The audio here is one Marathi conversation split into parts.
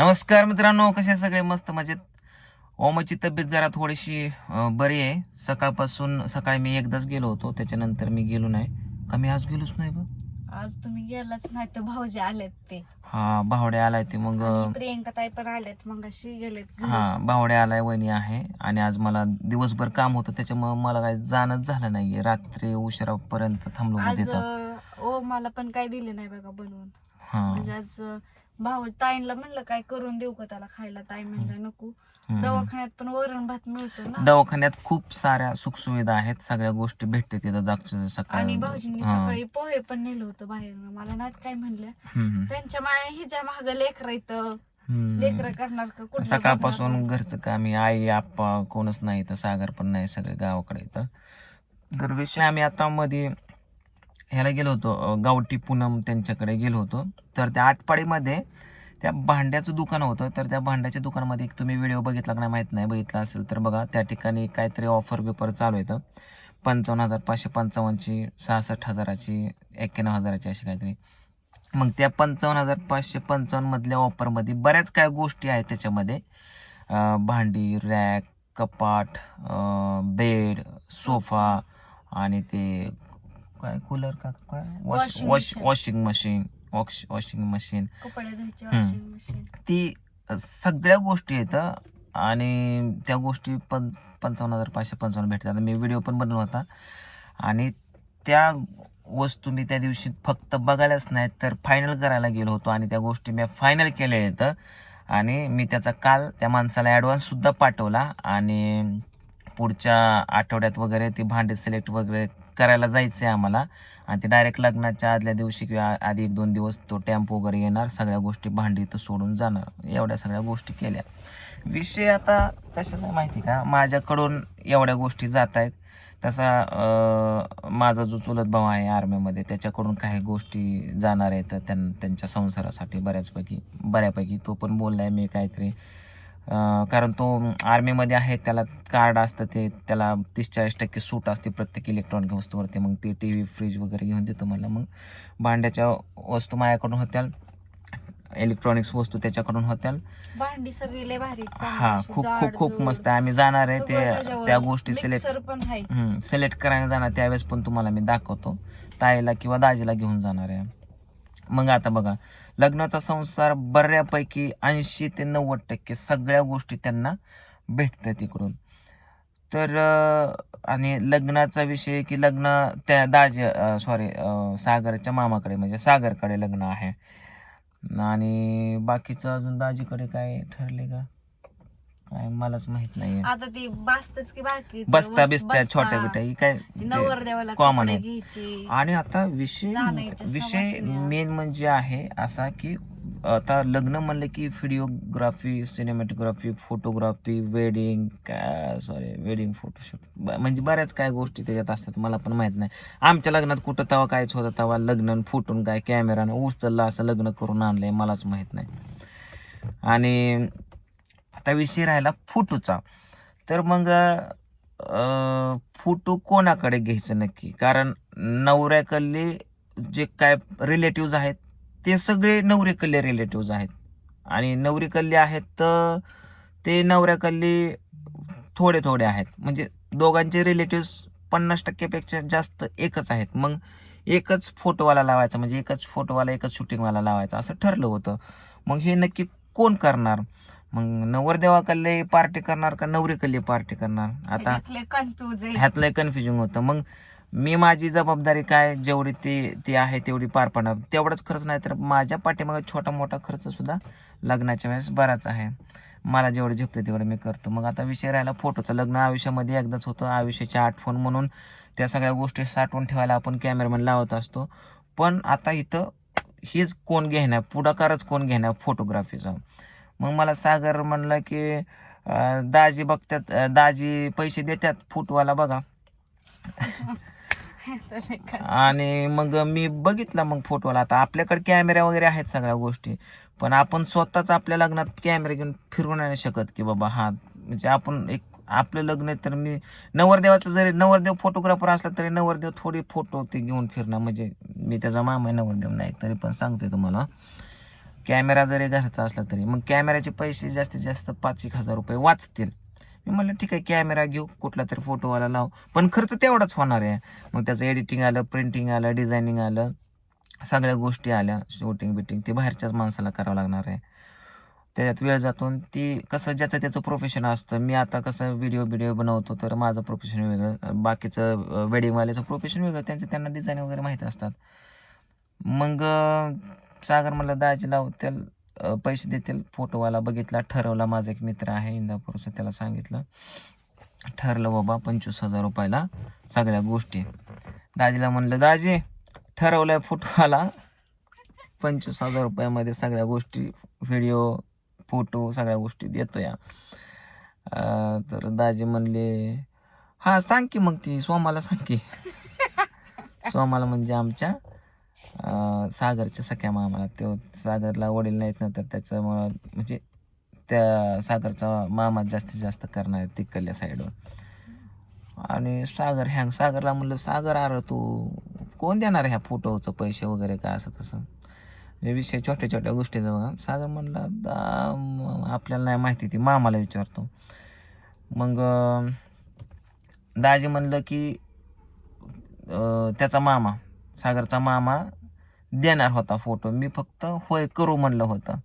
नमस्कार मित्रांनो कसे सगळे? मस्त मजेत. ओमाची तब्येत जरा थोडीशी बरी आहे. सकाळपासून सकाळी मी एकदाच गेलो होतो त्याच्यानंतर मी गेलो नाही. का मी आज गेलोच नाही ग? आज तुम्ही गेलाच नाही तर भाऊजी आलेत ते. हा भावडे आलाय ते मग प्रियंका ताई पण आलेत मग अशी गेलेत. हा भावडे आलाय वहिनी आहे. आणि आज मला दिवसभर काम होतं त्याच्यामुळे मला काही जाणंच झालं नाहीये. रात्री उशिरापर्यंत थांबलो आज तिथं. अं, ओ मला पण काय दिले नाही बघा बनवून. हा. म्हणजे आज भाऊ ताईंला म्हणलं काय करून देऊ का त्याला खायला ताई म्हणलं नको. दवाखान्यात पण वरण भात मिळतो ना दवाखान्यात खूप साऱ्या सुखसुविधा आहेत सगळ्या गोष्टी भेटते तिथं जागचं आणि सकाळी भाऊजींनी. सकाळी पोहे पण नेलं होतं बाहेर मला नाहीत काय म्हणलं हम्म. त्यांच्या माया हिच्या माग लेकर इथं हम्म. लेकर करणार का कुठलं सकाळपासून? घरचं काम आहे. आई आप्पा कोणच नाही तर सागर पण नाही सगळे गावाकडे इथं तर विषय आम्ही आता मध्ये ह्याला गेलो होतो गावठी पूनम त्यांच्याकडे गेलो होतो. तर त्या आटपाडीमध्ये त्या भांड्याचं दुकान होतं. तर त्या भांड्याच्या दुकानामध्ये एक तुम्ही व्हिडिओ बघितला का नाही माहीत नाही. बघितला असेल तर बघा. त्या ठिकाणी काहीतरी ऑफर बिफर चालू येतं पंचावन्न हजार पाचशे पंचावन्नची सहासष्ट हजाराची एक्क्याण्णव हजाराची अशी काहीतरी. मग त्या पंचावन्न हजार पाचशे पंचावन्नमधल्या ऑफरमध्ये बऱ्याच काय गोष्टी आहेत त्याच्यामध्ये. भांडी रॅक कपाट बेड सोफा आणि ते काय कूलर का? काय? Wash wash. Washing machine wash washing machine कपडे धुवायची हम्म. वॉशिंग मशीन ती सगळ्या गोष्टी येतं आणि त्या गोष्टी पं पंचावन्न हजार पाचशे पंचावन्न भेटतात. मी व्हिडिओ पण बनवला होता. आणि त्या वस्तू मी त्या दिवशी फक्त बघायलाच नाही तर फायनल करायला गेलो होतो. आणि त्या गोष्टी मी फायनल केल्या आहेत आणि मी त्याचा काल त्या माणसाला ॲडव्हान्ससुद्धा पाठवला. आणि पुढच्या आठवड्यात वगैरे ती भांडे सिलेक्ट वगैरे करायला जायचं आहे आम्हाला. आणि ते डायरेक्ट लग्नाच्या आदल्या दिवशी किंवा आधी एक दोन दिवस तो टॅम्पो वगैरे येणार सगळ्या गोष्टी भांडी तर सोडून जाणार. एवढ्या सगळ्या गोष्टी केल्या. विषय आता कशाचा माहिती का? माझ्याकडून एवढ्या गोष्टी जात आहेत. तसा माझा जो चुलत भाऊ आहे आर्मीमध्ये त्याच्याकडून काही गोष्टी जाणार आहेत. त्यां त्यांच्या संसारासाठी बऱ्याचपैकी बऱ्यापैकी तो पण बोलला आहे मी काहीतरी कारण तो आर्मीमध्ये आहे त्याला कार्ड असतं ते त्याला तीस चाळीस टक्के सूट असते प्रत्येक इलेक्ट्रॉनिक वस्तूवरती. मग ते टी व्ही फ्रीज वगैरे घेऊन देतो मला. मग भांड्याच्या वस्तू माझ्याकडून होत्या. इलेक्ट्रॉनिक्स वस्तू त्याच्याकडून होत्या. भांडी सगळी लय भारी हा खूप खूप खूप मस्त आहे. आम्ही जाणार आहे. ते त्या गोष्टी सिलेक्ट सिलेक्ट करायला जाणार. त्यावेळेस पण तुम्हाला मी दाखवतो. ताईला किंवा दाजीला घेऊन जाणार आहे. मग आता बघा लग्नाचा संसार बऱ्यापैकी ऐंशी ते नव्वद टक्के सगळ्या गोष्टी त्यांना भेटतात तिकडून. तर आणि लग्नाचा विषय की लग्न त्या दाज सॉरी सागरच्या मामाकडे म्हणजे सागरकडे लग्न आहे. आणि बाकीचं अजून दाजीकडे काय ठरले का? काय मलाच माहीत नाही आता ती बास्तच की बाकी बसता बिसत्या छोट्या बिट्या ही काय कपडे आहे. आणि आता विषय विषय. मेन म्हणजे आहे असा की आता लग्न म्हणलं की व्हिडिओग्राफी सिनेमॅटोग्राफी फोटोग्राफी वेडिंग काय सॉरी वेडिंग फोटोशूट म्हणजे बऱ्याच काय गोष्टी त्याच्यात असतात मला पण माहीत नाही. आमच्या लग्नात कुठं तवा कायच होतं तवा लग्न फुटून काय कॅमेरानं उचलला असं लग्न करून आणलंय मलाच माहीत नाही. आणि आता विषय राहिला फोटोचा. तर मग अं, फोटो कोणाकडे घ्यायचं नक्की? कारण नवऱ्याकडले जे काय रिलेटिव्ज आहेत ते सगळे नवरेकडले रिलेटिव्ज आहेत. आणि नवरीकडले आहेत तर ते नवऱ्याकडले थोडे थोडे आहेत. म्हणजे दोघांचे रिलेटिव्स पन्नास टक्क्यापेक्षा जास्त एकच आहेत. मग एकच फोटोवाला लावायचा म्हणजे एकच फोटोवाला एकच शूटिंगवाला लावायचा असं ठरलं होतं. मग हे नक्की कोण करणार? मग नवरदेवाकडले पार्टी करणार का नवरीकडली पार्टी करणार? आता कन्फ्युज ह्यातलं कन्फ्युजन होतं. मग मी माझी जबाबदारी काय? जेवढी ती ती आहे तेवढी पार पाडणार. तेवढाच खर्च नाही तर माझ्या पाठीमागे छोटा मोठा खर्च सुद्धा लग्नाच्या वेळेस बराच आहे. मला जेवढं झेपतं तेवढं मी करतो. मग आता विषय राहिला फोटोचा. लग्न आयुष्यामध्ये एकदाच होतं. आयुष्याची आठवण म्हणून त्या सगळ्या गोष्टी साठवून ठेवायला आपण कॅमेरामॅन लावत असतो. पण आता इथं हेच कोण घेणार? पुढाकारच कोण घेणार? फोटोग्राफीचा मग मला सागर म्हणलं की दाजी बघतात दाजी पैसे देतात फोटोवाला बघा. आणि मग मी बघितला मग फोटोला. आता आपल्याकडे कॅमेरा वगैरे आहेत सगळ्या गोष्टी. पण आपण स्वतःच आपल्या लग्नात कॅमेरा घेऊन फिरवू नाही शकत की बाबा हा म्हणजे आपण एक आपलं लग्न आहे तर मी नवरदेवाचं जरी नवरदेव फोटोग्राफर असला तरी नवरदेव थोडी फोटो ते घेऊन फिरणं. म्हणजे मी त्याचा मामा नवरदेव नाही तरी पण सांगतोय तुम्हाला. कॅमेरा जरी घरचा असला तरी मग कॅमेऱ्याचे पैसे जास्तीत जास्त पाच एक हजार रुपये वाचतील. मी म्हणलं ठीक आहे कॅमेरा घेऊ कुठला तरी फोटोवाला लाव. पण खर्च तेवढाच होणार आहे. मग त्याचं एडिटिंग आलं प्रिंटिंग आलं डिझायनिंग आलं सगळ्या गोष्टी आल्या शूटिंग बिटिंग ते बाहेरच्याच माणसाला करावं लागणार आहे. त्याच्यात वेळ जातो आणि ती कसं ज्याचं त्याचं प्रोफेशन असतं. मी आता कसं व्हिडिओ व्हिडिओ बनवतो तर माझं प्रोफेशन वेगळं बाकीचं वेडिंगवाल्याचं प्रोफेशन वेगळं त्यांचं त्यांना डिझाईन वगैरे माहीत असतात. मग सागर म्हणलं दाजी लाव त्याला पैसे देतील फोटोवाला बघितला ठरवला माझा एक मित्र आहे इंदापूरचं त्याला सांगितलं ठरलं बाबा पंचवीस हजार रुपयाला सगळ्या गोष्टी. दाजीला म्हणलं दाजी ठरवलंय फोटोवाला पंचवीस हजार रुपयामध्ये सगळ्या गोष्टी व्हिडिओ फोटो सगळ्या गोष्टी देतो या तर दाजी म्हणले हा सांग की मग ती सोमाला सांग की. सोमाला म्हणजे आमच्या सागरच्या सख्या मामाला. तो सागरला वडील नाहीत ना तर त्याच्यामुळं म्हणजे त्या सागरचा मामा जास्तीत जास्त करणार तिकडल्या साईडवर आणि सागर हँग सागरला म्हणलं सागर अरे तू कोण देणार ह्या फोटोचं पैसे वगैरे काय असं तसं? हे विषय छोट्या छोट्या गोष्टीचा बघा. सागर म्हणला आपल्याला नाही माहिती ती मामाला विचारतो. मग दाजी म्हणलं की त्याचा मामा सागरचा मामा देणार होता फोटो. मी फक्त होय करू म्हणलं होतं.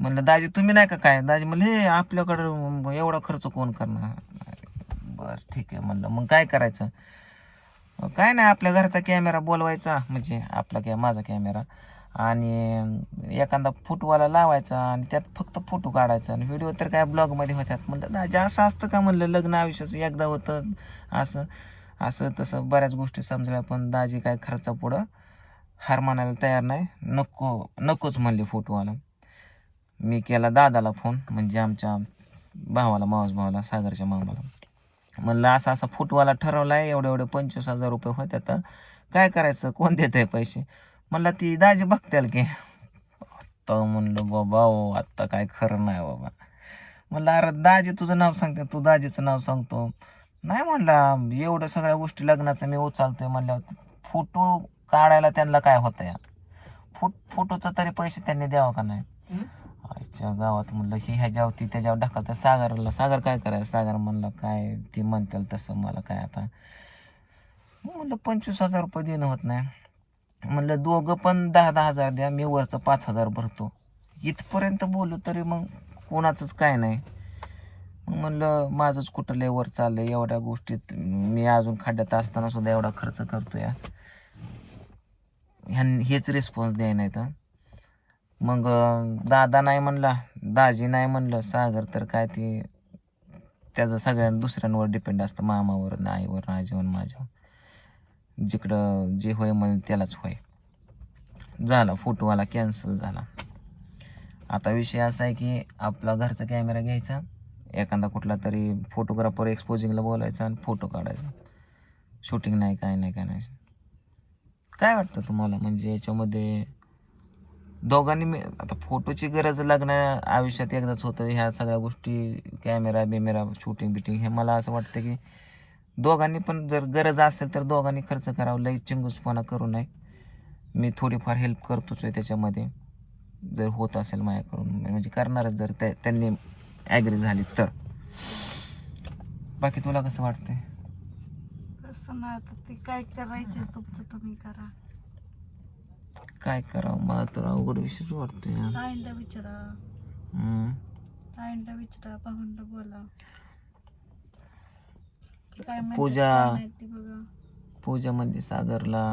म्हणलं दाजी तुम्ही नाही का काय? दाजी म्हणलं हे आपल्याकडं एवढा खर्च कोण करणार? बरं ठीक आहे म्हणलं. मग काय करायचं? काय नाही आपल्या घरचा कॅमेरा बोलवायचा म्हणजे आपला कॅ माझा कॅमेरा. आणि एखादा फोटोवाला लावायचा आणि त्यात फक्त फोटो काढायचा. आणि व्हिडिओ तर काय ब्लॉगमध्ये होत्यात. म्हणलं दाजी असं असतं का? म्हणलं लग्न आयुष्याचं एकदा होतं असं असं तसं बऱ्याच गोष्टी समजल्या पण दाजी काय खर्चापुढं हार मानायला तयार नाही. नको नकोच म्हणले फोटोवाला मी केला दादाला फोन म्हणजे आमच्या भावाला मावस भावाला सागरच्या मामाला. म्हणलं असा असा फुटवाला ठरवला आहे एवढे एवढे पंचवीस हजार रुपये होते तर काय करायचं? कोण देत आहे पैसे? म्हणलं ती दाजी बघतील की. आत्ता म्हणलं बाबा ओ आत्ता काय खरं नाही बाबा. म्हणलं अरे दाजी तुझं नाव सांगते तू दाजीचं नाव सांगतो. नाही म्हणला एवढं सगळ्या गोष्टी लग्नाचं मी उचलतोय म्हणल्यावर फोटो काढायला त्यांना काय होतं या फुट फोटोचं तरी पैसे त्यांनी द्यावं का नाही? आईच्या गावात म्हणलं ही ह्याच्यावर ती त्याच्यावर ढकलतं सागरला सागर काय करायचं? सागर म्हणलं काय? ती म्हणतील तसं मला काय आता? म्हणलं पंचवीस हजार रुपये देणं होत नाही. म्हणलं दोघं पण दहा दहा हजार द्या मी वरचं पाच हजार भरतो. इथपर्यंत बोलू तरी मग कोणाचंच काय नाही. मग म्हणलं माझंच कुठं लय वर चाललंय एवढ्या गोष्टीत मी अजून खड्ड्यात असताना सुद्धा एवढा खर्च करतो या ह्यां हेच रिस्पॉन्स द्याय नाही तर मग दादा नाही म्हणला दाजी नाही म्हणलं सागर तर काय ते त्याचं सगळ्या दुसऱ्यांवर डिपेंड असतं मामावर आईवर आजीवर माझ्यावर. जिकडं जे होय म्हणजे त्यालाच होय. झाला फोटोवाला कॅन्सल झाला. आता विषय असा आहे की आपला घरचा कॅमेरा घ्यायचा एखादा कुठला तरी फोटोग्राफर एक्सपोजिंगला बोलायचा आणि फोटो काढायचा. शूटिंग नाही काय नाही काय नाही. काय वाटतं तुम्हाला? म्हणजे याच्यामध्ये दोघांनी मी आता फोटोची गरज लागणं आयुष्यात एकदाच होतं. ह्या सगळ्या गोष्टी कॅमेरा बिमेरा शूटिंग बिटिंग हे मला असं वाटतं की दोघांनी पण जर गरज असेल तर दोघांनी खर्च करावं. लई चिंगूसपणा करू नये. मी थोडीफार हेल्प करतोच आहे त्याच्यामध्ये. जर होत असेल माझ्याकडून म्हणजे करणारच जर त्या त्यांनी ॲग्री झाली तर. बाकी तुला कसं वाटतंय? कसं ना आता ते काय करायचं तुमचं तुम्ही करा काय करावं मला तर अवघड विषयच वाटतोय यार. विचारा हम्म. विचारा भाऊंला बोला काय म्हणतात, पूजा. काय नाही ते बघा पूजा म्हणजे सागरला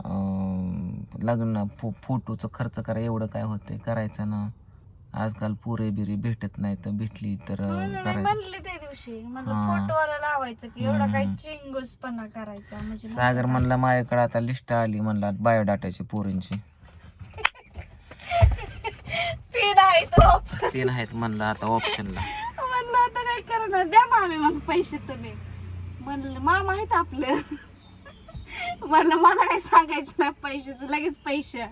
अं, लग्न फो फोटोचं खर्च करा एवढं काय होतंय करायचं ना आजकाल पुरे बिरे भेटत नाही तर भेटली तर करायचं. म्हणले त्या दिवशी. म्हणलं हा. फोटोवाला लावायचं की एवढा काय हम्म. चिंगूसपणा करायचा. म्हणजे सागर म्हणला माझ्याकडे आता लिस्ट आली म्हणला बायोडाटाची पोरींची. ते नाही तो तीन आहेत म्हणलं आता ऑप्शनला म्हणलं आता काय करणार? द्या मामी मग पैसे तुम्ही. म्हणलं मामा आहेत आपले. म्हणलं मला काय सांगायचं नाही पैशाचं लगेच पैसे.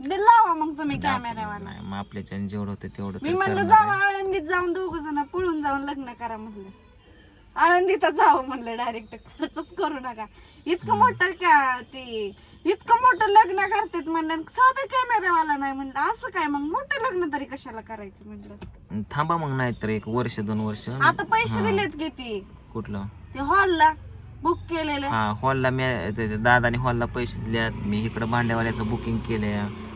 लावा मग तुम्ही कॅमेरावाला नाही मग आपल्याच्याने जेवढं होतं तेवढं मी तर म्हणलं करणार जावा आहे. आळंदीत जाऊन दोघ जण पळून जाऊन लग्न करा म्हणलं. आनंदीता जावं म्हणलं डायरेक्ट खर्चच करू नका. इतकं मोठं का ते? इतकं मोठं लग्न करतात म्हणलं साधं कॅमेरावाला नाही म्हणलं. असं काय मग? मोठं लग्न तरी कशाला करायचं म्हणलं? थांबा मग नाही तर एक वर्ष दोन वर्ष. आता पैसे. दिलेत किती कुठलं? ते हॉलला बुक केलेले. हा हॉलला मी ते- ते दादाने हॉलला पैसे दिल्यात. मी इकडं भांड्यावाल्याचं बुकिंग केलंय.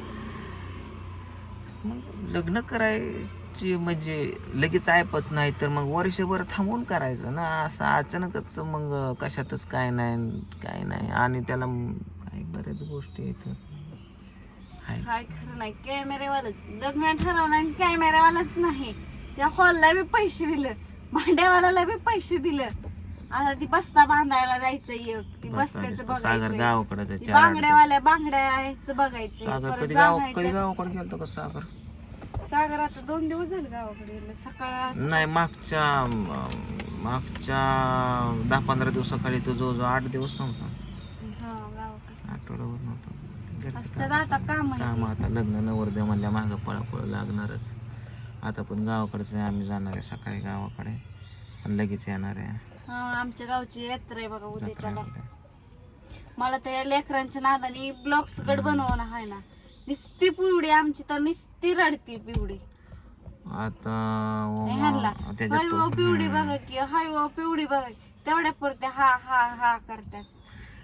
मग लग्न करायची म्हणजे लगेच ऐपत नाही तर मग वर्षभर थांबून करायचं ना? असं अचानकच मग कशातच काय नाही काय नाही. आणि त्याला काय काही बऱ्याच गोष्टी आहेत. काय खरं नाही. कॅमेरेवालाच लग्न ठरवलं आणि कॅमेरावालाच नाही. त्या हॉलला बी पैसे दिलं. भांड्यावाल्याला बी पैसे दिलं. आता ती बस्ता बांधायला जायचं एक. ती बस्त्याचं. सागर बघायचं. गावाकडे ती बांगड्यावाल्या बांगड्याचं बघायचं. सागर परत कधी गाव कधी जाण्याचं गावाकडे गेलतो का सागर? सागर आता दोन दिवस झाले गावाकडे गेलं सकाळ नाही मागच्या मागच्या दहा पंधरा दिवसाखाली तो जवळजवळ आठ दिवस नव्हता. हा गावाकडे. आठवड्यावर नव्हता. घरचं असतात काम. आता काम काम आता लग्न नवरदेव म्हणल्या मागं पळापळ लागणारच. आता पण गावाकडचं आहे आम्ही जाणार आहे सकाळी गावाकडे. पण लगेच येणार आहे. हा आमच्या गावची यात्रा आहे बघा उद्याच्याला आहे. मला त्या लेकरांच्या नादाने ब्लॉक्स कट बनवणं आहे ना. निस्ती पिवडी आमची तर निस्ती रडती पिवडी. आता नाही त्याच्यात हाय तो- वो पिवडी. बघा की हाय वो पिवडी बघा की. तेवढ्या पुरते हा हा हा करतात.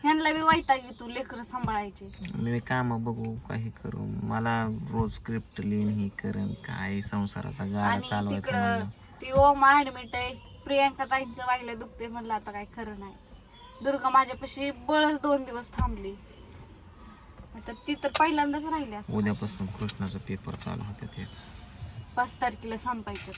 ह्यांना बी वैताग तू लेकर सांभाळायचे. मी काम बघू काही करू. मला रोज स्क्रिप्ट लिहिण ही करेन काय संसाराचा गाडा आणि चालवायचा तिकडं म्हणलं. ती ओमा ऍडमिट आहे. प्रियांका ताईंचं वागलं दुखते म्हणलं आता काय खरं नाही. दुर्गा माझ्यापाशी बळच दोन दिवस थांबली. आता ती तर पहिल्यांदाच राहिली असं उद्यापासून कृष्णाचा पेपर चालू होते ते. पाच तारखेला संपायचं.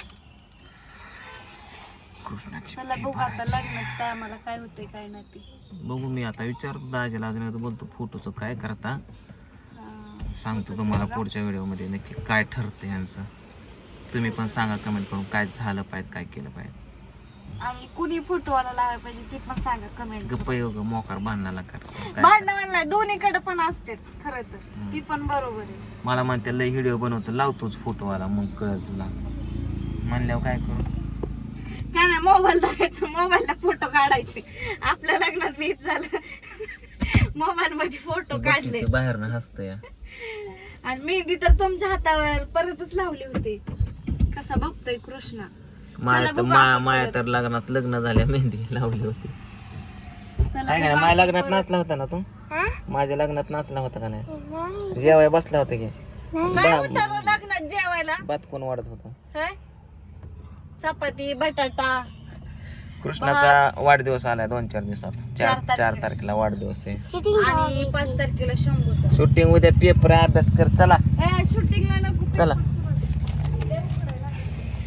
कृष्णाचे चला बघू आता. लग्नाच्या टायमाला काय होते काय नाही ते. बघू मी आता विचारतो दाजीला अजून एकदा बोलतो फोटोचं काय करता. सांगतो तुम्हाला पुढच्या व्हिडिओमध्ये नक्की काय ठरतं यांचं. तुम्ही पण सांगा कमेंट करून काय झालं पाहिजे काय केलं पाहिजे. आणि कुणी फोटोवाला लावायला पाहिजे ती पण सांगा कमेंट गप्प योग मोकार करतो काय भांडण नाही दोन्हीकडे पण असते खरं तर. ती पण बरोबर आहे. मला म्हणते लय व्हिडिओ बनवतो लावतोच फोटोवाला मग कळत तुला. म्हणल्यावर काय करू? काय नाही मोबाईल दाखायचं मोबाईलला फोटो काढायचे. आपल्या लग्नात मीच झालं. मोबाईल मध्ये फोटो काढले. बाहेर ना हसत या आणि मेहंदी तर तुमच्या हातावर परतच लावली होती. कसा बघतोय कृष्णा. माया तर माया परत. तर लग्नात लग्न झाल्या मेहंदी लावली होती. काय का माझ्या लग्नात. नाचला होता ना तू? माझ्या लग्नात नाचला होता का नाही? जेवाय बसला होता की. लग्नात जेवायला? बात कोण वाढत होता? काय चपाती बटाटा. कृष्णाचा वाढदिवस आलाय दोन चार दिवसात. चार तारखेला. चार तारखेला वाढदिवस आहे. आणि पाच तारखेला शंभूचा. शूटिंग उद्या पेपर अभ्यास कर चला. ए शूटिंगला नको चला.